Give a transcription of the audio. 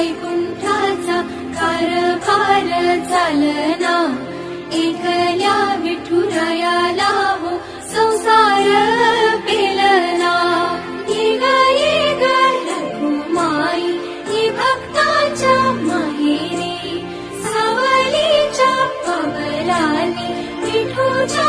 वैकुंठाचा कारभार चालना. एकल्या विठुरायाला हो संसार पेलना. येग येग रघुमाई ही भक्ताच्या माहेरी सावलीच्या पवनाने विठूच्या